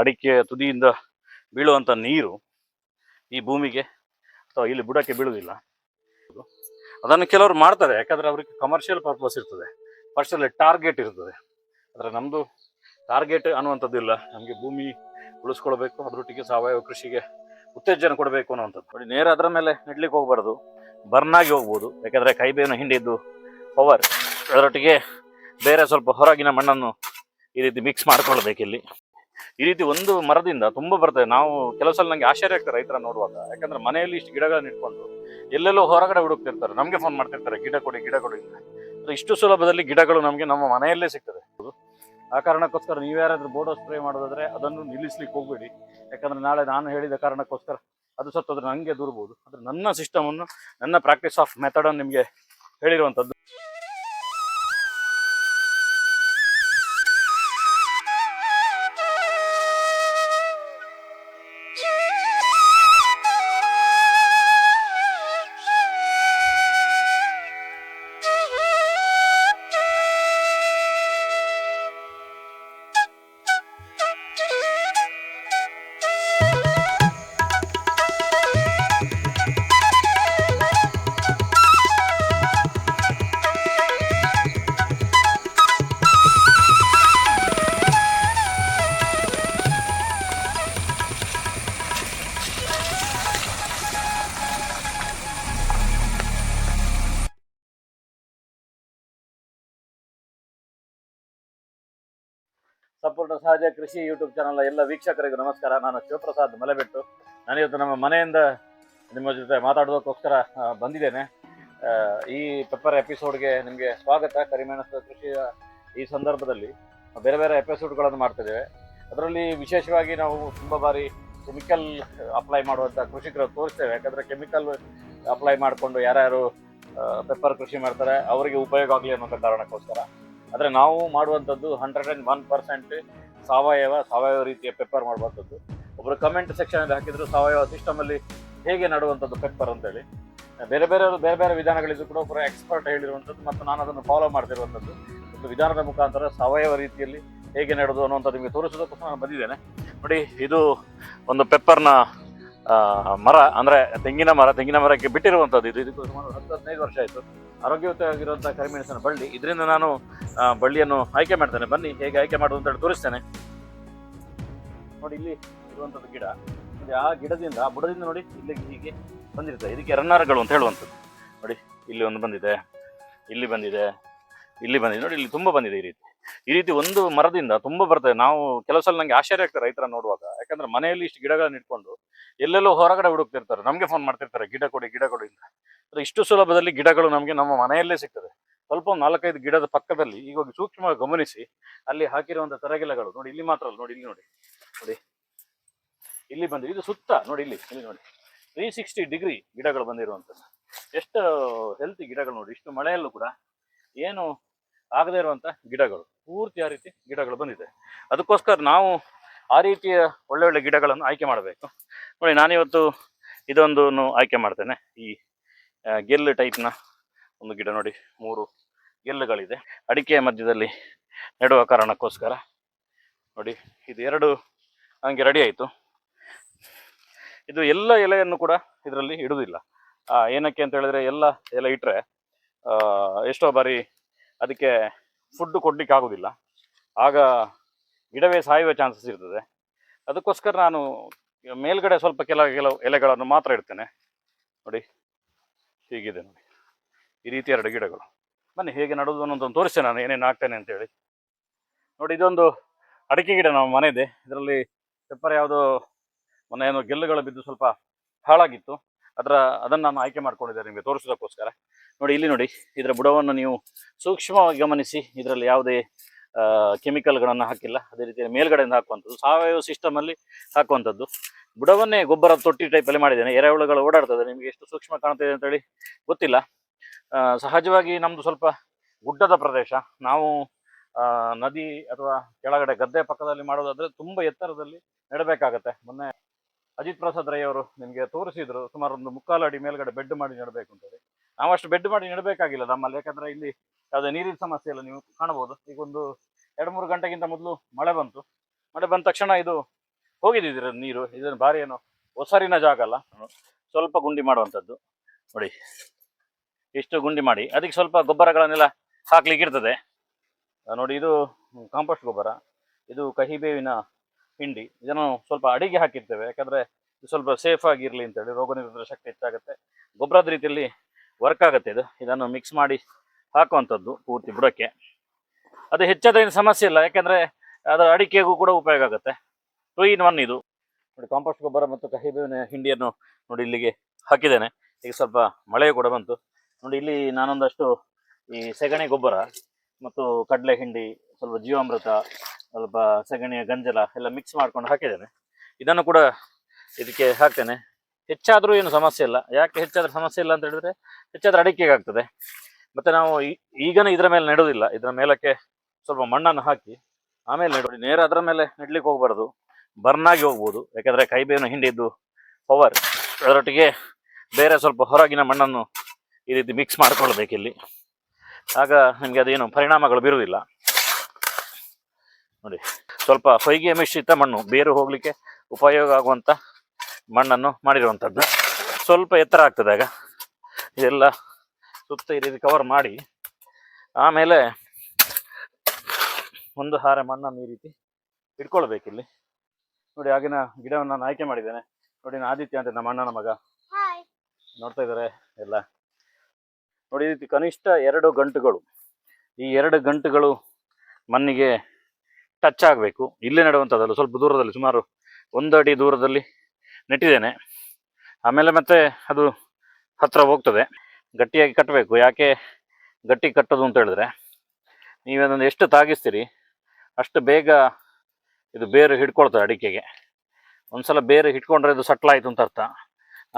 ಅಡಿಕೆ ತುದಿಯಿಂದ ಬೀಳುವಂಥ ನೀರು ಈ ಭೂಮಿಗೆ ಅಥವಾ ಇಲ್ಲಿ ಬುಡಕ್ಕೆ ಬೀಳುವುದಿಲ್ಲ. ಅದನ್ನು ಕೆಲವರು ಮಾಡ್ತಾರೆ. ಯಾಕಂದರೆ ಅವರಿಗೆ ಕಮರ್ಷಿಯಲ್ ಪರ್ಪಸ್ ಇರ್ತದೆ. ಫಸ್ಟಲ್ಲಿ ಟಾರ್ಗೆಟ್ ಇರ್ತದೆ. ಆದರೆ ನಮ್ಮದು ಟಾರ್ಗೆಟ್ ಅನ್ನುವಂಥದ್ದು ಇಲ್ಲ. ನಮಗೆ ಭೂಮಿ ಉಳಿಸ್ಕೊಳ್ಬೇಕು ಅದರೊಟ್ಟಿಗೆ ಸಾವಯವ ಕೃಷಿಗೆ ಉತ್ತೇಜನ ಕೊಡಬೇಕು ಅನ್ನುವಂಥದ್ದು. ನೋಡಿ, ನೇರ ಅದರ ಮೇಲೆ ನೆಡ್ಲಿಕ್ಕೆ ಹೋಗಬಾರ್ದು. ಬರ್ನಾಗಿ ಹೋಗ್ಬೋದು. ಯಾಕಂದರೆ ಕೈಬೇವಿನ ಹಿಂಡಿದ್ದು ಪವರ್ ಅದರೊಟ್ಟಿಗೆ ಬೇರೆ ಸ್ವಲ್ಪ ಹೊರಗಿನ ಮಣ್ಣನ್ನು ಈ ರೀತಿ ಮಿಕ್ಸ್ ಮಾಡ್ಕೊಳ್ಬೇಕು ಇಲ್ಲಿ ಈ ರೀತಿ ಒಂದು ಮರದಿಂದ ತುಂಬಾ ಬರ್ತದೆ. ನಾವು ಕೆಲವು ಸಲ ನಂಗೆ ಆಶ್ಚರ್ಯ ಆಗ್ತದೆ ರೈತರ ನೋಡುವಾಗ. ಯಾಕಂದ್ರೆ ಮನೆಯಲ್ಲಿ ಇಷ್ಟು ಗಿಡಗಳನ್ನ ಇಟ್ಕೊಂಡು ಎಲ್ಲೆಲ್ಲೋ ಹೊರಗಡೆ ಹುಡುಕ್ತಿರ್ತಾರೆ. ನಮಗೆ ಫೋನ್ ಮಾಡ್ತಿರ್ತಾರೆ, ಗಿಡ ಕೊಡಿ ಗಿಡ ಕೊಡಿ. ಇಷ್ಟು ಸುಲಭದಲ್ಲಿ ಗಿಡಗಳು ನಮಗೆ ನಮ್ಮ ಮನೆಯಲ್ಲೇ ಸಿಗ್ತದೆ. ಆ ಕಾರಣಕ್ಕೋಸ್ಕರ ನೀವು ಯಾರಾದ್ರೂ ಬೋರ್ಡೋ ಸ್ಪ್ರೇ ಮಾಡೋದಾದ್ರೆ ಅದನ್ನು ನಿಲ್ಲಿಸ್ಲಿಕ್ಕೆ ಹೋಗ್ಬೇಡಿ. ಯಾಕಂದ್ರೆ ನಾಳೆ ನಾನು ಹೇಳಿದ ಕಾರಣಕ್ಕೋಸ್ಕರ ಅದು ಸತ್ತೋದ್ರೆ ನನಗೆ ದೂರ್ಬೋದು. ಆದ್ರೆ ನನ್ನ ಸಿಸ್ಟಮ್ ಅನ್ನು, ನನ್ನ ಪ್ರಾಕ್ಟೀಸ್ ಆಫ್ ಮೆಥಡ್ ಅನ್ನು ನಿಮಗೆ ಹೇಳಿರುವಂತದ್ದು. ಸಂಪೂರ್ಣ ಸಹಜ ಕೃಷಿ ಯೂಟ್ಯೂಬ್ ಚಾನಲ್ ಎಲ್ಲ ವೀಕ್ಷಕರಿಗೂ ನಮಸ್ಕಾರ. ನಾನು ಶಿವಪ್ರಸಾದ್ ಮಲೆಬೆಟ್ಟು. ನಾನಿವತ್ತು ನಮ್ಮ ಮನೆಯಿಂದ ನಿಮ್ಮ ಜೊತೆ ಮಾತಾಡೋದಕ್ಕೋಸ್ಕರ ಬಂದಿದ್ದೇನೆ. ಈ ಪೆಪ್ಪರ್ ಎಪಿಸೋಡ್ಗೆ ನಿಮಗೆ ಸ್ವಾಗತ. ಕರಿಮೆಣಸು ಕೃಷಿಯ ಈ ಸಂದರ್ಭದಲ್ಲಿ ಬೇರೆ ಬೇರೆ ಎಪಿಸೋಡ್ಗಳನ್ನು ಮಾಡ್ತಿದ್ದೇವೆ. ಅದರಲ್ಲಿ ವಿಶೇಷವಾಗಿ ನಾವು ತುಂಬ ಬಾರಿ ಕೆಮಿಕಲ್ ಅಪ್ಲೈ ಮಾಡುವಂಥ ಕೃಷಿಕರು ತೋರಿಸ್ತೇವೆ. ಯಾಕಂದರೆ ಕೆಮಿಕಲ್ ಅಪ್ಲೈ ಮಾಡಿಕೊಂಡು ಯಾರ್ಯಾರು ಪೆಪ್ಪರ್ ಕೃಷಿ ಮಾಡ್ತಾರೆ, ಅವರಿಗೆ ಉಪಯೋಗ ಆಗಲಿ ಅನ್ನೋ ಕಾರಣಕ್ಕೋಸ್ಕರ. ಆದರೆ ನಾವು ಮಾಡುವಂಥದ್ದು ಹಂಡ್ರೆಡ್ ಆ್ಯಂಡ್ ಒನ್ ಪರ್ಸೆಂಟ್ ಸಾವಯವ ಸಾವಯವ ರೀತಿಯ ಪೆಪ್ಪರ್ ಮಾಡುವಂಥದ್ದು ಒಬ್ಬರು ಕಮೆಂಟ್ ಸೆಕ್ಷನಲ್ಲಿ ಹಾಕಿದ್ರು ಸಾವಯವ ಸಿಸ್ಟಮಲ್ಲಿ ಹೇಗೆ ನಡುವಂಥದ್ದು ಪೆಪ್ಪರ್ ಅಂತೇಳಿ. ಬೇರೆ ಬೇರೆ ಬೇರೆ ಬೇರೆ ವಿಧಾನಗಳಿದ್ದು ಕೂಡ ಒಬ್ಬರು ಎಕ್ಸ್ಪರ್ಟ್ ಹೇಳಿರುವಂಥದ್ದು ಮತ್ತು ನಾನು ಅದನ್ನು ಫಾಲೋ ಮಾಡ್ತಿರುವಂಥದ್ದು. ಒಂದು ವಿಧಾನದ ಮುಖಾಂತರ ಸಾವಯವ ರೀತಿಯಲ್ಲಿ ಹೇಗೆ ನಡೆದು ಅನ್ನುವಂಥದ್ದು ನಿಮಗೆ ತೋರಿಸೋದಕ್ಕೋಸ್ಕರ ನಾನು ಬಂದಿದ್ದೇನೆ. ನೋಡಿ, ಇದು ಒಂದು ಪೆಪ್ಪರ್ನ ಮರ, ಅಂದರೆ ತೆಂಗಿನ ಮರ, ತೆಂಗಿನ ಮರಕ್ಕೆ ಬಿಟ್ಟಿರುವಂಥದ್ದು. ಇದು ಇದಕ್ಕೆ ಸುಮಾರು ಹತ್ತು, ಹದಿನೈದು ವರ್ಷ ಆಯಿತು. ಆರೋಗ್ಯಯುತವಾಗಿರುವಂಥ ಕರಿಮೆಣಸಿನ ಬಳ್ಳಿ. ಇದರಿಂದ ನಾನು ಬಳ್ಳಿಯನ್ನು ಆಯ್ಕೆ ಮಾಡ್ತೇನೆ. ಬನ್ನಿ, ಹೇಗೆ ಆಯ್ಕೆ ಮಾಡೋದು ಅಂತ ಹೇಳಿ ತೋರಿಸ್ತೇನೆ. ನೋಡಿ, ಇಲ್ಲಿ ಇರುವಂಥದ್ದು ಗಿಡ. ನೋಡಿ, ಆ ಗಿಡದಿಂದ, ಆ ಬುಡದಿಂದ ನೋಡಿ ಇಲ್ಲಿ ಹೀಗೆ ಬಂದಿರ್ತದೆ ಇದಕ್ಕೆ ರನ್ನರ್ಗಳು ಅಂತ ಹೇಳುವಂಥದ್ದು. ನೋಡಿ, ಇಲ್ಲಿ ಒಂದು ಬಂದಿದೆ. ಇಲ್ಲಿ ಬಂದಿದೆ. ಇಲ್ಲಿ ಬಂದಿದೆ. ನೋಡಿ, ಇಲ್ಲಿ ತುಂಬ ಬಂದಿದೆ ಈ ರೀತಿ. ಈ ರೀತಿ ಒಂದು ಮರದಿಂದ ತುಂಬಾ ಬರ್ತದೆ. ನಾವು ಕೆಲವು ಸಲ ನಂಗೆ ಆಶ್ಚರ್ಯ ಆಗ್ತದೆ ರೈತರ ನೋಡುವಾಗ. ಯಾಕಂದ್ರೆ ಮನೆಯಲ್ಲಿ ಇಷ್ಟು ಗಿಡಗಳನ್ನ ಇಟ್ಕೊಂಡು ಎಲ್ಲೆಲ್ಲೋ ಹೊರಗಡೆ ಹುಡುಕ್ತಿರ್ತಾರೆ. ನಮಗೆ ಫೋನ್ ಮಾಡ್ತಿರ್ತಾರೆ, ಗಿಡ ಕೊಡಿ ಗಿಡ ಕೊಡಿ ಅಂತ. ಅಂದ್ರೆ ಇಷ್ಟು ಸುಲಭದಲ್ಲಿ ಗಿಡಗಳು ನಮಗೆ ನಮ್ಮ ಮನೆಯಲ್ಲೇ ಸಿಗ್ತದೆ. ಸ್ವಲ್ಪ ನಾಲ್ಕೈದು ಗಿಡದ ಪಕ್ಕದಲ್ಲಿ ಈಗ ಸೂಕ್ಷ್ಮವಾಗಿ ಗಮನಿಸಿ, ಅಲ್ಲಿ ಹಾಕಿರುವಂತ ತರಗಿಲಗಳು ನೋಡಿ, ಇಲ್ಲಿ ಮಾತ್ರ ಅಲ್ಲ, ನೋಡಿ, ಇಲ್ಲಿ ನೋಡಿ ನೋಡಿ. ಇಲ್ಲಿ ಬಂದಿದೆ ಇದು ಸುತ್ತ ನೋಡಿ, ಇಲ್ಲಿ ಇಲ್ಲಿ ನೋಡಿ. ತ್ರೀ ಸಿಕ್ಸ್ಟಿ ಡಿಗ್ರಿ ಗಿಡಗಳು ಬಂದಿರುವಂಥದ್ದು. ಎಷ್ಟು ಹೆಲ್ತಿ ಗಿಡಗಳು ನೋಡಿ, ಇಷ್ಟು ಮಳೆಯಲ್ಲೂ ಕೂಡ ಏನು ಆಗದೇ ಇರುವಂತ ಗಿಡಗಳು. ಪೂರ್ತಿ ಆ ರೀತಿ ಗಿಡಗಳು ಬಂದಿದೆ. ಅದಕ್ಕೋಸ್ಕರ ನಾವು ಆ ರೀತಿಯ ಒಳ್ಳೆ ಒಳ್ಳೆ ಗಿಡಗಳನ್ನು ಆಯ್ಕೆ ಮಾಡಬೇಕು. ನೋಡಿ, ನಾನಿವತ್ತು ಇದೊಂದು ಆಯ್ಕೆ ಮಾಡ್ತೇನೆ. ಈ ಗೆಲ್ಲು ಟೈಪ್ನ ಒಂದು ಗಿಡ ನೋಡಿ, ಮೂರು ಗೆಲ್ಲುಗಳಿದೆ. ಅಡಿಕೆಯ ಮಧ್ಯದಲ್ಲಿ ನೆಡುವ ಕಾರಣಕ್ಕೋಸ್ಕರ ನೋಡಿ ಇದು ಎರಡು ನನಗೆ ರೆಡಿ ಆಯಿತು. ಇದು ಎಲ್ಲ ಎಲೆಯನ್ನು ಕೂಡ ಇದರಲ್ಲಿ ಇಡುವುದಿಲ್ಲ. ಏನಕ್ಕೆ ಅಂತ ಹೇಳಿದ್ರೆ ಎಲ್ಲ ಎಲೆ ಇಟ್ಟರೆ ಎಷ್ಟೋ ಬಾರಿ ಅದಕ್ಕೆ ಫುಡ್ ಕೊಡ್ಲಿಕ್ಕೆ ಆಗೋದಿಲ್ಲ. ಆಗ ಗಿಡವೇ ಸಾಯುವ ಚಾನ್ಸಸ್ ಇರ್ತದೆ ಅದಕ್ಕೋಸ್ಕರ ನಾನು ಮೇಲ್ಗಡೆ ಸ್ವಲ್ಪ ಕೆಲ ಕೆಲವು ಎಲೆಗಳನ್ನು ಮಾತ್ರ ಇಡ್ತೇನೆ. ನೋಡಿ, ಹೀಗಿದೆ ನೋಡಿ. ಈ ರೀತಿ ಎರಡು ಗಿಡಗಳು. ಬನ್ನಿ, ಹೇಗೆ ನಡುವುದು ಅನ್ನೋದನ್ನು ತೋರಿಸ್ತೇನೆ ನಾನು, ಏನೇನು ಹಾಕ್ತೇನೆ ಅಂತೇಳಿ ನೋಡಿ, ಇದೊಂದು ಅಡಿಕೆ ಗಿಡ ನಮ್ಮ ಮನೆಯಿದೆ. ಇದರಲ್ಲಿ ಪೆಪ್ಪರ್ ಯಾವುದೋ ಮೊನ್ನೆ ಏನೋ ಗೆಲ್ಲುಗಳು ಬಿದ್ದು ಸ್ವಲ್ಪ ಹಾಳಾಗಿತ್ತು. ಅದರ, ಅದನ್ನು ನಾನು ಆಯ್ಕೆ ಮಾಡ್ಕೊಂಡಿದ್ದೆ ನಿಮಗೆ ತೋರಿಸೋದಕ್ಕೋಸ್ಕರ ನೋಡಿ, ಇಲ್ಲಿ ನೋಡಿ, ಇದರ ಬುಡವನ್ನು ನೀವು ಸೂಕ್ಷ್ಮವಾಗಿ ಗಮನಿಸಿ, ಇದರಲ್ಲಿ ಯಾವುದೇ ಕೆಮಿಕಲ್ಗಳನ್ನು ಹಾಕಿಲ್ಲ. ಅದೇ ರೀತಿ ಮೇಲ್ಗಡೆಯಿಂದ ಹಾಕುವಂಥದ್ದು, ಸಾವಯವ ಸಿಸ್ಟಮಲ್ಲಿ ಹಾಕುವಂಥದ್ದು. ಬುಡವನ್ನೇ ಗೊಬ್ಬರ ತೊಟ್ಟಿ ಟೈಪಲ್ಲಿ ಮಾಡಿದ್ದೇನೆ. ಎರೆಹುಳುಗಳು ಓಡಾಡ್ತದೆ. ನಿಮಗೆ ಎಷ್ಟು ಸೂಕ್ಷ್ಮ ಕಾಣ್ತಿದೆ ಅಂತೇಳಿ ಗೊತ್ತಿಲ್ಲ. ಸಹಜವಾಗಿ ನಮ್ಮದು ಸ್ವಲ್ಪ ಗುಡ್ಡದ ಪ್ರದೇಶ. ನಾವು ನದಿ ಅಥವಾ ಕೆಳಗಡೆ ಗದ್ದೆ ಪಕ್ಕದಲ್ಲಿ ಮಾಡೋದಾದರೆ ತುಂಬ ಎತ್ತರದಲ್ಲಿ ನೆಡಬೇಕಾಗತ್ತೆ. ಮೊನ್ನೆ ಅಜಿತ್ ಪ್ರಸಾದ್ ರೈ ಅವರು ನಿಮಗೆ ತೋರಿಸಿದ್ರು ಸುಮಾರು ಒಂದು ಮುಕ್ಕಾಲು ಅಡಿ ಮೇಲ್ಗಡೆ ಬೆಡ್ ಮಾಡಿ ನೆಡಬೇಕು ಅಂತೇಳಿ ನಾವು ಅಷ್ಟು ಬೆಡ್ ಮಾಡಿ ನೆಡಬೇಕಾಗಿಲ್ಲ ನಮ್ಮಲ್ಲಿ, ಯಾಕಂದ್ರೆ ಇಲ್ಲಿ ಯಾವುದೇ ನೀರಿನ ಸಮಸ್ಯೆ ಇಲ್ಲ, ನೀವು ಕಾಣಬಹುದು ಈಗ ಒಂದು ಎರಡು ಮೂರು ಗಂಟೆಗಿಂತ ಮೊದಲು ಮಳೆ ಬಂತು. ಮಳೆ ಬಂದ ತಕ್ಷಣ ಇದು ಹೋಗಿದ್ದೀರ ನೀರು, ಇದನ್ನು ಭಾರಿ ಏನು ಒಸರಿನ ಜಾಗ ಅಲ್ಲ. ಸ್ವಲ್ಪ ಗುಂಡಿ ಮಾಡುವಂಥದ್ದು. ನೋಡಿ, ಇಷ್ಟು ಗುಂಡಿ ಮಾಡಿ. ಅದಕ್ಕೆ ಸ್ವಲ್ಪ ಗೊಬ್ಬರಗಳನ್ನೆಲ್ಲ ಹಾಕ್ಲಿಕ್ಕೆ ಇರ್ತದೆ. ನೋಡಿ, ಇದು ಕಾಂಪೋಸ್ಟ್ ಗೊಬ್ಬರ. ಇದು ಕಹಿಬೇವಿನ ಹಿಂಡಿ ಇದನ್ನು ಸ್ವಲ್ಪ ಅಡಿಗೆ ಹಾಕಿರ್ತೇವೆ. ಯಾಕಂದ್ರೆ ಇದು ಸ್ವಲ್ಪ ಸೇಫ್ ಆಗಿರ್ಲಿ ಅಂತೇಳಿ ರೋಗ ನಿರೋಧಕ ಶಕ್ತಿ ಹೆಚ್ಚಾಗುತ್ತೆ. ಗೊಬ್ಬರದ ರೀತಿಯಲ್ಲಿ ವರ್ಕ್ ಆಗುತ್ತೆ ಇದು. ಇದನ್ನು ಮಿಕ್ಸ್ ಮಾಡಿ ಹಾಕುವಂಥದ್ದು ಪೂರ್ತಿ ಬುಡಕ್ಕೆ. ಅದು ಹೆಚ್ಚಾದ ಏನು ಸಮಸ್ಯೆ ಇಲ್ಲ. ಯಾಕಂದ್ರೆ ಅದರ ಅಡಿಕೆಗೂ ಕೂಡ ಉಪಯೋಗ ಆಗುತ್ತೆ. ಟೂ ಇನ್ ಒನ್ ಇದು. ನೋಡಿ ಕಾಂಪೋಸ್ಟ್ ಗೊಬ್ಬರ ಮತ್ತು ಕಹಿಬೇವಿನ ಹಿಂಡಿಯನ್ನು ನೋಡಿ ಇಲ್ಲಿಗೆ ಹಾಕಿದ್ದೇನೆ. ಈಗ ಸ್ವಲ್ಪ ಮಳೆ ಕೂಡ ಬಂತು. ನೋಡಿ, ಇಲ್ಲಿ ನಾನೊಂದಷ್ಟು ಈ ಸೆಗಣಿ ಗೊಬ್ಬರ ಮತ್ತು ಕಡಲೆ ಹಿಂಡಿ, ಸ್ವಲ್ಪ ಜೀವಾಮೃತ ಸ್ವಲ್ಪ ಸಗಣಿಯ ಗಂಜಲ ಎಲ್ಲ ಮಿಕ್ಸ್ ಮಾಡ್ಕೊಂಡು ಹಾಕಿದ್ದೇನೆ. ಇದನ್ನು ಕೂಡ ಇದಕ್ಕೆ ಹಾಕ್ತೇನೆ. ಹೆಚ್ಚಾದರೂ ಏನು ಸಮಸ್ಯೆ ಇಲ್ಲ. ಯಾಕೆ ಹೆಚ್ಚಾದ್ರೆ ಸಮಸ್ಯೆ ಇಲ್ಲ ಅಂತ ಹೇಳಿದ್ರೆ ಹೆಚ್ಚಾದ್ರೆ ಅಡಿಕೆಗೆ ಆಗ್ತದೆ. ಮತ್ತೆ ನಾವು ಈಗನೇ ಇದರ ಮೇಲೆ ನೆಡೋದಿಲ್ಲ. ಇದರ ಮೇಲಕ್ಕೆ ಸ್ವಲ್ಪ ಮಣ್ಣನ್ನು ಹಾಕಿ ಆಮೇಲೆ ನೆಡೋದು. ನೇರ ಅದರ ಮೇಲೆ ನೆಡ್ಲಿಕ್ಕೆ ಹೋಗ್ಬಾರ್ದು. ಬರ್ನಾಗಿ ಹೋಗ್ಬೋದು. ಯಾಕಂದ್ರೆ ಕೈಬೇವನ ಹಿಂಡಿದ್ದು ಪವರ್ ಅದರೊಟ್ಟಿಗೆ ಬೇರೆ ಸ್ವಲ್ಪ ಹೊರಗಿನ ಮಣ್ಣನ್ನು ಈ ರೀತಿ ಮಿಕ್ಸ್ ಮಾಡ್ಕೊಳ್ಬೇಕಿಲ್ಲಿ. ಆಗ ನಿಮಗೆ ಅದೇನು ಪರಿಣಾಮಗಳು ಬೀರುವುದಿಲ್ಲ. ನೋಡಿ. ಸ್ವಲ್ಪ ಹೊಯ್ಗೆ ಮಿಶ್ರಿತ ಮಣ್ಣು ಬೇರು ಹೋಗಲಿಕ್ಕೆ ಉಪಯೋಗ ಆಗುವಂಥ ಮಣ್ಣನ್ನು ಮಾಡಿರುವಂಥದ್ದು ಸ್ವಲ್ಪ ಎತ್ತರ ಆಗ್ತದಾಗ ಆಗ. ಇದೆಲ್ಲ ಸುತ್ತ ಈ ರೀತಿ ಕವರ್ ಮಾಡಿ. ಆಮೇಲೆ ಒಂದು ಹಾರೆ ಮಣ್ಣನ್ನು ಈ ರೀತಿ ಇಟ್ಕೊಳ್ಬೇಕಿಲ್ಲಿ ನೋಡಿ ಆಗಿನ ಗಿಡವನ್ನು ನಾನು ಆಯ್ಕೆ ಮಾಡಿದ್ದೇನೆ. ನೋಡಿ ನಾನು ಆದಿತ್ಯ ಅಂತ ನಮ್ಮ ಅಣ್ಣನ ಮಗ. ನೋಡ್ತಾ ಇದ್ದಾರೆ ಎಲ್ಲ. ನೋಡಿ ಈ ರೀತಿ ಕನಿಷ್ಠ ಎರಡು ಗಂಟುಗಳು. ಈ ಎರಡು ಗಂಟುಗಳು ಮಣ್ಣಿಗೆ ಟಚ್ ಆಗಬೇಕು. ಇಲ್ಲೇ ನೆಡುವಂಥದ್ದಲ್ಲ ಸ್ವಲ್ಪ ದೂರದಲ್ಲಿ, ಸುಮಾರು ಒಂದು ಅಡಿ ದೂರದಲ್ಲಿ ನೆಟ್ಟಿದ್ದೇನೆ. ಆಮೇಲೆ ಮತ್ತೆ ಅದು ಹತ್ತಿರ ಹೋಗ್ತದೆ. ಗಟ್ಟಿಯಾಗಿ ಕಟ್ಟಬೇಕು. ಯಾಕೆ ಗಟ್ಟಿ ಕಟ್ಟೋದು ಅಂತ ಹೇಳಿದ್ರೆ, ನೀವು ಅದನ್ನು ಎಷ್ಟು ತಾಗಿಸ್ತೀರಿ, ಅಷ್ಟು ಬೇಗ ಇದು ಬೇರು ಹಿಡ್ಕೊಳ್ತದೆ ಅಡಿಕೆಗೆ. ಒಂದ್ಸಲ ಬೇರೆ ಹಿಡ್ಕೊಂಡ್ರೆ ಇದು ಸಟ್ಲಾಯಿತು ಅಂತ ಅರ್ಥ.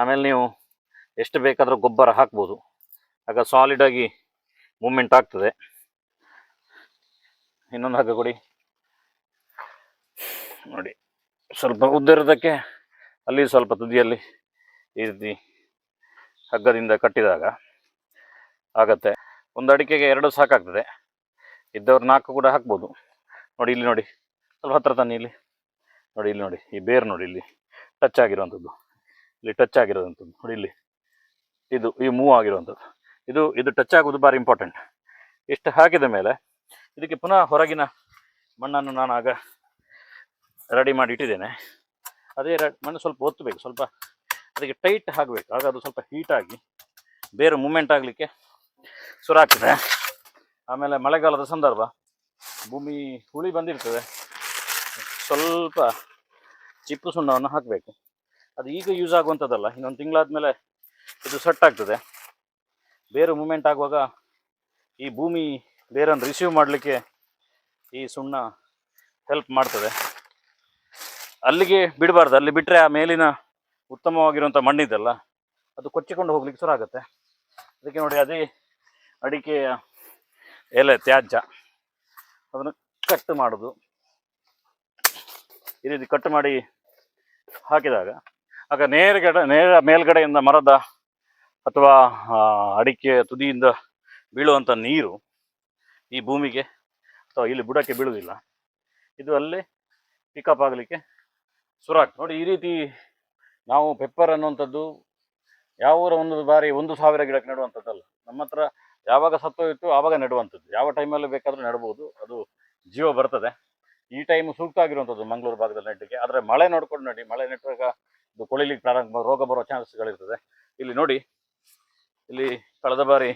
ಆಮೇಲೆ ನೀವು ಎಷ್ಟು ಬೇಕಾದರೂ ಗೊಬ್ಬರ ಹಾಕ್ಬೋದು. ಆಗ ಸಾಲಿಡಾಗಿ ಮೂಮೆಂಟ್ ಆಗ್ತದೆ. ಇನ್ನೊಂದು ಹಗ್ಗ ಕೊಡಿ. ನೋಡಿ. ಸ್ವಲ್ಪ ಉದ್ದಿರೋದಕ್ಕೆ ಅಲ್ಲಿ ಸ್ವಲ್ಪ ತುದಿಯಲ್ಲಿ ಈ ರೀತಿ ಹಗ್ಗದಿಂದ ಕಟ್ಟಿದಾಗ ಆಗತ್ತೆ. ಒಂದು ಅಡಿಕೆಗೆ ಎರಡು ಸಾಕಾಗ್ತದೆ. ಇದ್ದವ್ರು ನಾಲ್ಕು ಕೂಡ ಹಾಕ್ಬೋದು. ನೋಡಿ ಇಲ್ಲಿ ನೋಡಿ. ಸ್ವಲ್ಪ ಹತ್ರ ತನ್ನಿ ಇಲ್ಲಿ. ನೋಡಿ ಇಲ್ಲಿ ನೋಡಿ. ಈ ಬೇರು ನೋಡಿ ಇಲ್ಲಿ. ಟಚ್ ಆಗಿರುವಂಥದ್ದು. ಇಲ್ಲಿ ಟಚ್ ಆಗಿರೋದಂಥದ್ದು ನೋಡಿ ಇಲ್ಲಿ. ಇದು, ಈ ಮೂವ್ ಆಗಿರುವಂಥದ್ದು. ಇದು ಇದು ಟಚ್ ಆಗೋದು ಭಾರಿ ಇಂಪಾರ್ಟೆಂಟ್ ಇಷ್ಟು ಹಾಕಿದ ಮೇಲೆ ಇದಕ್ಕೆ ಪುನಃ ಹೊರಗಿನ ಮಣ್ಣನ್ನು ನಾನು ಆಗ ರೆಡಿ ಮಾಡಿ ಇಟ್ಟಿದ್ದೇನೆ. ಅದೇ ಮಣ್ಣು ಸ್ವಲ್ಪ ಒತ್ತಬೇಕು, ಸ್ವಲ್ಪ ಅದಕ್ಕೆ ಟೈಟ್ ಆಗಬೇಕು ಆಗ ಅದು ಸ್ವಲ್ಪ ಹೀಟಾಗಿ ಬೇರೆ ಮೂಮೆಂಟ್ ಆಗಲಿಕ್ಕೆ ಶುರು ಆಗ್ತದೆ. ಆಮೇಲೆ ಮಳೆಗಾಲದ ಸಂದರ್ಭ, ಭೂಮಿ ಹುಳಿ ಬಂದಿರ್ತದೆ. ಸ್ವಲ್ಪ ಚಿಪ್ಪು ಸುಣ್ಣವನ್ನು ಹಾಕಬೇಕು. ಅದು ಈಗ ಯೂಸ್ ಆಗುವಂಥದ್ದಲ್ಲ, ಇನ್ನೊಂದು ತಿಂಗಳಾದ್ಮೇಲೆ ಇದು ಸೆಟ್ ಆಗ್ತದೆ. ಬೇರೆ ಮೂಮೆಂಟ್ ಆಗುವಾಗ ಈ ಭೂಮಿ ಬೇರನ್ನು ರಿಸೀವ್ ಮಾಡಲಿಕ್ಕೆ ಈ ಸುಣ್ಣ ಹೆಲ್ಪ್ ಮಾಡ್ತದೆ. ಅಲ್ಲಿಗೆ ಬಿಡಬಾರ್ದು, ಅಲ್ಲಿ ಬಿಟ್ಟರೆ ಆ ಮೇಲಿನ ಉತ್ತಮವಾಗಿರುವಂಥ ಮಣ್ಣಿದೆಲ್ಲ ಅದು ಕೊಚ್ಚಿಕೊಂಡು ಹೋಗ್ಲಿಕ್ಕೆ ಶುರು ಆಗುತ್ತೆ. ಅದಕ್ಕೆ ನೋಡಿ ಅದೇ ಅಡಿಕೆಯ ಎಲೆ, ತ್ಯಾಜ್ಯ, ಅದನ್ನು ಕಟ್ ಮಾಡೋದು. ಈ ರೀತಿ ಕಟ್ ಮಾಡಿ ಹಾಕಿದಾಗ, ಆಗ ನೇರಗಡೆ, ನೇರ ಮೇಲ್ಗಡೆಯಿಂದ ಮರದ ಅಥವಾ ಅಡಿಕೆ ತುದಿಯಿಂದ ಬೀಳುವಂಥ ನೀರು ಈ ಭೂಮಿಗೆ ಅಥವಾ ಇಲ್ಲಿ ಬುಡಕ್ಕೆ ಬೀಳುವುದಿಲ್ಲ. ಇದು ಅಲ್ಲಿ ಪಿಕಪ್ ಆಗಲಿಕ್ಕೆ ಆಗ್ತದೆ ನೋಡಿ, ಈ ರೀತಿ ನಾವು ಪೆಪ್ಪರ್ ಅನ್ನುವಂಥದ್ದು ಯಾವ ಒಂದು ಬಾರಿ ಒಂದು ಸಾವಿರ ಗಿಡಕ್ಕೆ ನೆಡುವಂಥದ್ದಲ್ಲ. ನಮ್ಮ ಹತ್ರ ಯಾವಾಗ ಸತ್ತೋಯ್ತು ಆವಾಗ ನೆಡುವಂಥದ್ದು. ಯಾವ ಟೈಮಲ್ಲಿ ಬೇಕಾದರೂ ನೆಡ್ಬೋದು. ಅದು ಜೀವ ಬರ್ತದೆ. ಈ ಟೈಮ್ ಸೂಕ್ತ ಆಗಿರುವಂಥದ್ದು ಮಂಗಳೂರು ಭಾಗದಲ್ಲಿ ನೆಟ್ಟಿಗೆ. ಆದರೆ ಮಳೆ ನೋಡ್ಕೊಂಡು ನೋಡಿ, ಮಳೆ ನೆಟ್ಟಾಗ ಇದು ಕೊಳಿಲಿಕ್ಕೆ ಪ್ರಾರಂಭ ರೋಗ ಬರೋ ಚಾನ್ಸ್ಗಳಿರ್ತದೆ. ಇಲ್ಲಿ ನೋಡಿ, ಇಲ್ಲಿ ಕಳೆದ ಬಾರಿ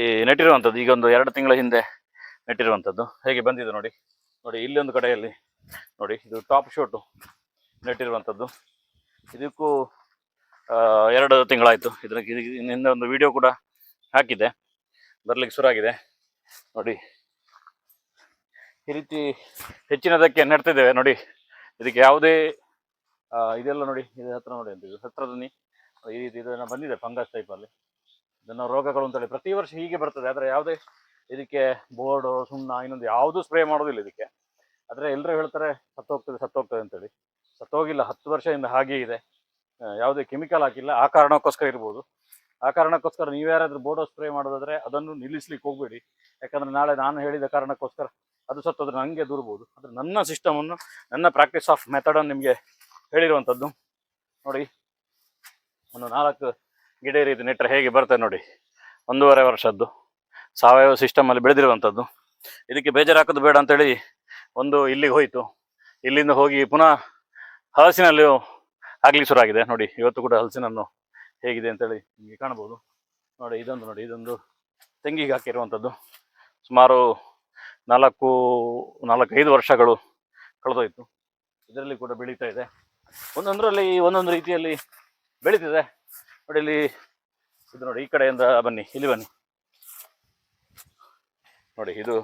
ಈ ನೆಟ್ಟಿರುವಂಥದ್ದು, ಈಗ ಒಂದು ಎರಡು ತಿಂಗಳ ಹಿಂದೆ ನೆಟ್ಟಿರುವಂಥದ್ದು. ಹೇಗೆ ಬಂದಿದೆ ನೋಡಿ. ನೋಡಿ ಇಲ್ಲೊಂದು ಕಡೆಯಲ್ಲಿ ನೋಡಿ, ಇದು ಟಾಪ್ ಶೋಟು ನೆಟ್ಟಿರುವಂಥದ್ದು. ಇದಕ್ಕೂ ಎರಡು ತಿಂಗಳಾಯಿತು. ಇದಕ್ಕೆ ಹಿಂದೆ ಒಂದು ವಿಡಿಯೋ ಕೂಡ ಹಾಕಿದೆ ಬರ್ಲಿಕ್ಕೆ ಶುರುವಾಗಿದೆ. ನೋಡಿ. ಈ ರೀತಿ ಹೆಚ್ಚಿನದಕ್ಕೆ ನೆಡ್ತಿದ್ದೇವೆ. ನೋಡಿ. ಇದಕ್ಕೆ ಯಾವುದೇ ಇದೆಲ್ಲ ನೋಡಿ. ಇದ್ರ ಹತ್ರ ನೋಡಿ ಅಂತ ಇದು. ಹತ್ರದಲ್ಲಿ ಈ ರೀತಿ ಇದನ್ನು ಬಂದಿದೆ ಫಂಗಸ್ ಟೈಪಲ್ಲಿ ಇದನ್ನು ರೋಗಗಳು ಅಂತೇಳಿ ಪ್ರತಿ ವರ್ಷ ಹೀಗೆ ಬರ್ತದೆ. ಆದರೆ ಯಾವುದೇ ಇದಕ್ಕೆ ಬೋರ್ಡು, ಸುಣ್ಣ, ಇನ್ನೊಂದು ಯಾವುದೂ ಸ್ಪ್ರೇ ಮಾಡೋದಿಲ್ಲ ಇದಕ್ಕೆ. ಆದರೆ ಎಲ್ಲರೂ ಹೇಳ್ತಾರೆ, ಸತ್ತೋಗ್ತದೆ ಸತ್ತೋಗ್ತದೆ ಅಂತೇಳಿ. ಸತ್ತೋಗಿಲ್ಲ, ಹತ್ತು ವರ್ಷದಿಂದ ಹಾಗೇ ಇದೆ. ಯಾವುದೇ ಕೆಮಿಕಲ್ ಹಾಕಿಲ್ಲ, ಆ ಕಾರಣಕ್ಕೋಸ್ಕರ ಇರ್ಬೋದು. ಆ ಕಾರಣಕ್ಕೋಸ್ಕರ ನೀವು ಯಾರಾದರೂ ಬೋರ್ಡೋ ಸ್ಪ್ರೇ ಮಾಡೋದಾದ್ರೆ ಅದನ್ನು ನಿಲ್ಲಿಸ್ಲಿಕ್ಕೆ ಹೋಗಬೇಡಿ. ಯಾಕಂದ್ರೆ ನಾಳೆ ನಾನು ಹೇಳಿದ ಕಾರಣಕ್ಕೋಸ್ಕರ ಅದು ಸತ್ತೋದ್ರೆ ನನಗೆ ದೂರ್ಬೋದು. ಆದರೆ ನನ್ನ ಸಿಸ್ಟಮನ್ನು, ನನ್ನ ಪ್ರಾಕ್ಟೀಸ್ ಆಫ್ ಮೆಥಡನ್ನು ನಿಮಗೆ ಹೇಳಿರುವಂಥದ್ದು. ನೋಡಿ, ಒಂದು ನಾಲ್ಕು ಗಿಡ ರೀತಿ ನೆಟ್ಟರೆ ಹೇಗೆ ಬರ್ತದೆ ನೋಡಿ. ಒಂದೂವರೆ ವರ್ಷದ್ದು. ಸಾವಯವ ಸಿಸ್ಟಮಲ್ಲಿ ಬೆಳೆದಿರುವಂಥದ್ದು. ಇದಕ್ಕೆ ಬೇಜಾರು ಹಾಕೋದು ಬೇಡ ಅಂತೇಳಿ ಒಂದು ಇಲ್ಲಿಗೆ ಹೋಯಿತು. ಇಲ್ಲಿಂದ ಹೋಗಿ ಪುನಃ ಹಲಸಿನಲ್ಲಿ ಆಗ್ಲಿಕ್ಕೆ ಶುರು ಆಗಿದೆ. ನೋಡಿ, ಇವತ್ತು ಕೂಡ ಹಲಸಿನನ್ನು ಹೇಗಿದೆ ಅಂತೇಳಿ ನಿಮಗೆ ಕಾಣ್ಬೋದು ನೋಡಿ, ಇದೊಂದು ನೋಡಿ, ಇದೊಂದು ತೆಂಗಿಗೆ ಹಾಕಿರುವಂಥದ್ದು. ಸುಮಾರು ನಾಲ್ಕು, ನಾಲ್ಕೈದು ವರ್ಷಗಳು ಕಳೆದೋಯ್ತು. ಇದರಲ್ಲಿ ಕೂಡ ಬೆಳೀತಾ ಇದೆ. ಒಂದೊಂದರಲ್ಲಿ ಒಂದೊಂದು ರೀತಿಯಲ್ಲಿ ಬೆಳೀತಿದೆ. ನೋಡಿ, ಇಲ್ಲಿ ಇದು ನೋಡಿ, ಈ ಕಡೆಯಿಂದ ಬನ್ನಿ, ಇಲ್ಲಿ ಬನ್ನಿ. ನೋಡಿ, ಇದು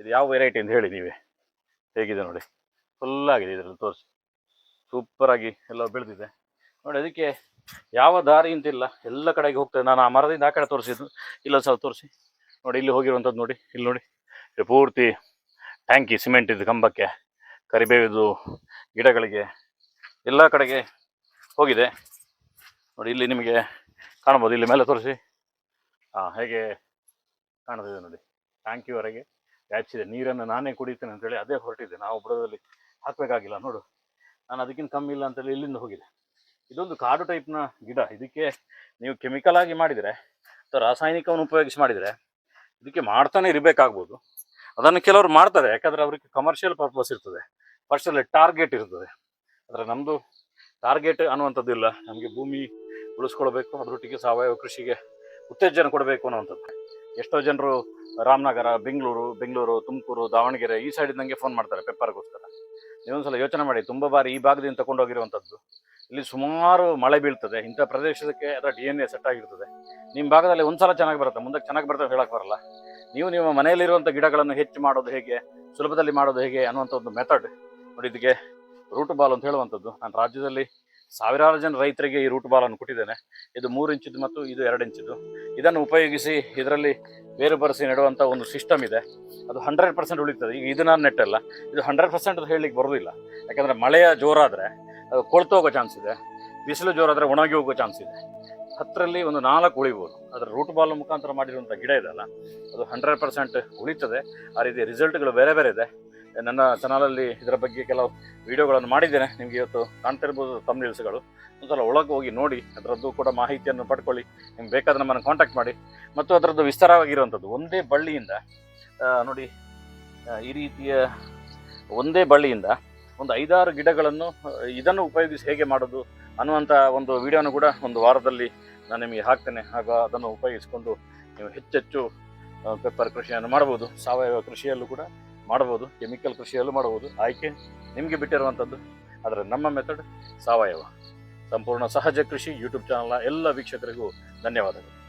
ಇದು ಯಾವ ವೆರೈಟಿ ಅಂತ ಹೇಳಿ ನೀವೇ. ಹೇಗಿದೆ ನೋಡಿ ಫುಲ್ ಆಗಿದೆ ಇದರಲ್ಲಿ ತೋರಿಸಿ. ಸೂಪರ್ ಆಗಿ ಎಲ್ಲ ಬೆಳೆದಿದೆ. ನೋಡಿ, ಅದಕ್ಕೆ ಯಾವ ದಾರಿ ಅಂತಿಲ್ಲ ಎಲ್ಲ ಕಡೆಗೆ ಹೋಗ್ತದೆ ನಾನು ಆ ಮರದಿಂದ ಆ ಕಡೆ ತೋರಿಸಿದ್ದು. ಇಲ್ಲ ಸ್ವಲ್ಪ ತೋರಿಸಿ. ನೋಡಿ, ಇಲ್ಲಿ ಹೋಗಿರುವಂಥದ್ದು ನೋಡಿ. ಇಲ್ಲಿ ನೋಡಿ. ಪೂರ್ತಿ ಟ್ಯಾಂಕಿ ಸಿಮೆಂಟ್ ಇದು ಕಂಬಕ್ಕೆ, ಕರಿಬೇವಿದು ಗಿಡಗಳಿಗೆ ಎಲ್ಲ ಕಡೆಗೆ ಹೋಗಿದೆ. ನೋಡಿ, ಇಲ್ಲಿ ನಿಮಗೆ ಕಾಣ್ಬೋದು ಇಲ್ಲಿ ಮೇಲೆ ತೋರಿಸಿ. ಹಾಂ ಹೇಗೆ ಕಾಣ್ತಿದೆ ನೋಡಿ. ಟ್ಯಾಂಕಿವರೆಗೆ ಇದೆ ನೀರನ್ನು ನಾನೇ ಕುಡಿತೇನೆ ಅಂತೇಳಿ ಅದೇ ಹೊರಟಿದೆ ನಾವು ಬುಡದಲ್ಲಿ ಹಾಕಬೇಕಾಗಿಲ್ಲ ನೋಡು. ನಾನು ಅದಕ್ಕಿಂತ ಕಮ್ಮಿ ಇಲ್ಲ ಅಂತೇಳಿ ಇಲ್ಲಿಂದ ಹೋಗಿದೆ. ಇದೊಂದು ಕಾಡು ಟೈಪ್ನ ಗಿಡ. ಇದಕ್ಕೆ ನೀವು ಕೆಮಿಕಲ್ ಆಗಿ ಮಾಡಿದರೆ ಅಥವಾ ರಾಸಾಯನಿಕವನ್ನು ಉಪಯೋಗಿಸಿ ಮಾಡಿದರೆ ಇದಕ್ಕೆ ಮಾಡ್ತಾನೆ ಇರಬೇಕಾಗ್ಬೋದು. ಅದನ್ನು ಕೆಲವರು ಮಾಡ್ತಾರೆ. ಯಾಕಂದರೆ ಅವರಿಗೆ ಕಮರ್ಷಿಯಲ್ ಪರ್ಪಸ್ ಇರ್ತದೆ. ಫಸ್ಟಲ್ಲಿ ಟಾರ್ಗೆಟ್ ಇರ್ತದೆ. ಆದರೆ ನಮ್ಮದು ಟಾರ್ಗೆಟ್ ಅನ್ನುವಂಥದ್ದು ಇಲ್ಲ. ನಮಗೆ ಭೂಮಿ ಉಳಿಸ್ಕೊಳ್ಬೇಕು ಅದರೊಟ್ಟಿಗೆ ಸಾವಯವ ಕೃಷಿಗೆ ಉತ್ತೇಜನ ಕೊಡಬೇಕು ಅನ್ನುವಂಥದ್ದು. ಎಷ್ಟೋ ಜನರು ರಾಮನಗರ, ಬೆಂಗಳೂರು ಬೆಂಗಳೂರು, ತುಮಕೂರು, ದಾವಣಗೆರೆ ಈ ಸೈಡಿಂದಂಗೆ ಫೋನ್ ಮಾಡ್ತಾರೆ. ಪೆಪ್ಪರ್ಗೋಸ್ಕರ ನೀವೊಂದ್ಸಲ ಯೋಚನೆ ಮಾಡಿ. ತುಂಬ ಬಾರಿ ಈ ಭಾಗದಿಂದ ತಗೊಂಡೋಗಿರುವಂಥದ್ದು ಇಲ್ಲಿ ಸುಮಾರು ಮಳೆ ಬೀಳ್ತದೆ. ಇಂಥ ಪ್ರದೇಶಕ್ಕೆ ಅದರ ಡಿ ಎನ್ ಎ ಸೆಟ್ ಆಗಿರ್ತದೆ. ನಿಮ್ಮ ಭಾಗದಲ್ಲಿ ಒಂದ್ಸಲ ಚೆನ್ನಾಗಿ ಬರುತ್ತೆ. ಮುಂದಕ್ಕೆ ಚೆನ್ನಾಗಿ ಬರ್ತದೆ ಹೇಳಕ್ ಬರಲ್ಲ. ನೀವು ನಿಮ್ಮ ಮನೆಯಲ್ಲಿರುವಂಥ ಗಿಡಗಳನ್ನು ಹೆಚ್ಚು ಮಾಡೋದು ಹೇಗೆ, ಸುಲಭದಲ್ಲಿ ಮಾಡೋದು ಹೇಗೆ ಅನ್ನುವಂಥ ಒಂದು ಮೆಥಡ್ ನೋಡಿ ಇದಕ್ಕೆ ರೂಟ್ ಬಾಲ್ ಅಂತ ಹೇಳುವಂಥದ್ದು ನಾನು ರಾಜ್ಯದಲ್ಲಿ ಸಾವಿರಾರು ಜನ ರೈತರಿಗೆ ಈ ರೂಟ್ ಬಾಲನ್ನು ಕೊಟ್ಟಿದ್ದೇನೆ. ಇದು ಮೂರು ಇಂಚಿದ್ದು ಮತ್ತು ಇದು ಎರಡು ಇಂಚಿದ್ದು. ಇದನ್ನು ಉಪಯೋಗಿಸಿ ಇದರಲ್ಲಿ ಬೇರು ಬರೆಸಿ ನೆಡುವಂಥ ಒಂದು ಸಿಸ್ಟಮ್ ಇದೆ. ಅದು ಹಂಡ್ರೆಡ್ ಪರ್ಸೆಂಟ್ ಉಳಿತದೆ. ಈಗ ಇದು ನಾನು ನೆಟ್ಟಲ್ಲ ಇದು ಹಂಡ್ರೆಡ್ ಪರ್ಸೆಂಟ್ ಅದು ಹೇಳಲಿಕ್ಕೆ ಬರೋದಿಲ್ಲ. ಯಾಕಂದರೆ ಮಳೆಯ ಜೋರಾದರೆ ಅದು ಕೊಳ್ತು ಹೋಗೋ ಚಾನ್ಸ್ ಇದೆ. ಬಿಸಿಲು ಜೋರಾದರೆ ಒಣಗಿ ಹೋಗೋ ಚಾನ್ಸ್ ಇದೆ. ಹತ್ತರಲ್ಲಿ ಒಂದು ನಾಲ್ಕು ಉಳಿಬೋದು. ಅದರ ರೂಟ್ ಬಾಲ್ ಮುಖಾಂತರ ಮಾಡಿರುವಂಥ ಗಿಡ ಇದೆಲ್ಲ ಅದು ಹಂಡ್ರೆಡ್ ಪರ್ಸೆಂಟ್ ಉಳಿತದೆ. ಆ ರೀತಿ ರಿಸಲ್ಟ್ಗಳು ಬೇರೆ ಬೇರೆ ಇದೆ. ನನ್ನ ಚಾನಲಲ್ಲಿ ಇದರ ಬಗ್ಗೆ ಕೆಲವು ವಿಡಿಯೋಗಳನ್ನು ಮಾಡಿದ್ದೇನೆ. ನಿಮಗೆ ಇವತ್ತು ಕಾಣ್ತಿರ್ಬೋದು ತಮ್ನಿಲ್ಸ್ಗಳು ಒಂದ್ಸಲ ಒಳಗೆ ಹೋಗಿ ನೋಡಿ, ಅದರದ್ದು ಕೂಡ ಮಾಹಿತಿಯನ್ನು ಪಡ್ಕೊಳ್ಳಿ. ನಿಮ್ಗೆ ಬೇಕಾದ್ರೆ ನಮ್ಮನ್ನು ಕಾಂಟ್ಯಾಕ್ಟ್ ಮಾಡಿ. ಮತ್ತು ಅದರದ್ದು ವಿಸ್ತಾರವಾಗಿರುವಂಥದ್ದು, ಒಂದೇ ಬಳ್ಳಿಯಿಂದ ನೋಡಿ ಈ ರೀತಿಯ ಒಂದೇ ಬಳ್ಳಿಯಿಂದ ಒಂದು ಐದಾರು ಗಿಡಗಳನ್ನು ಇದನ್ನು ಉಪಯೋಗಿಸಿ ಹೇಗೆ ಮಾಡೋದು ಅನ್ನುವಂಥ ಒಂದು ವಿಡಿಯೋನು ಕೂಡ ಒಂದು ವಾರದಲ್ಲಿ ನಾನು ನಿಮಗೆ ಹಾಕ್ತೇನೆ. ಆಗ ಅದನ್ನು ಉಪಯೋಗಿಸಿಕೊಂಡು ನೀವು ಹೆಚ್ಚೆಚ್ಚು ಪೆಪ್ಪರ್ ಕೃಷಿಯನ್ನು ಮಾಡ್ಬೋದು ಸಾವಯವ ಕೃಷಿಯಲ್ಲೂ ಕೂಡ ಮಾಡ್ಬೋದು ಕೆಮಿಕಲ್ ಕೃಷಿಯಲ್ಲೂ ಮಾಡ್ಬೋದು ಆಯ್ಕೆ ನಿಮಗೆ ಬಿಟ್ಟಿರುವಂಥದ್ದು. ಆದರೆ ನಮ್ಮ ಮೆಥಡ್ ಸಾವಯವ. ಸಂಪೂರ್ಣ ಸಹಜ ಕೃಷಿ ಯೂಟ್ಯೂಬ್ ಚಾನಲ್ನ ಎಲ್ಲ ವೀಕ್ಷಕರಿಗೂ ಧನ್ಯವಾದಗಳು.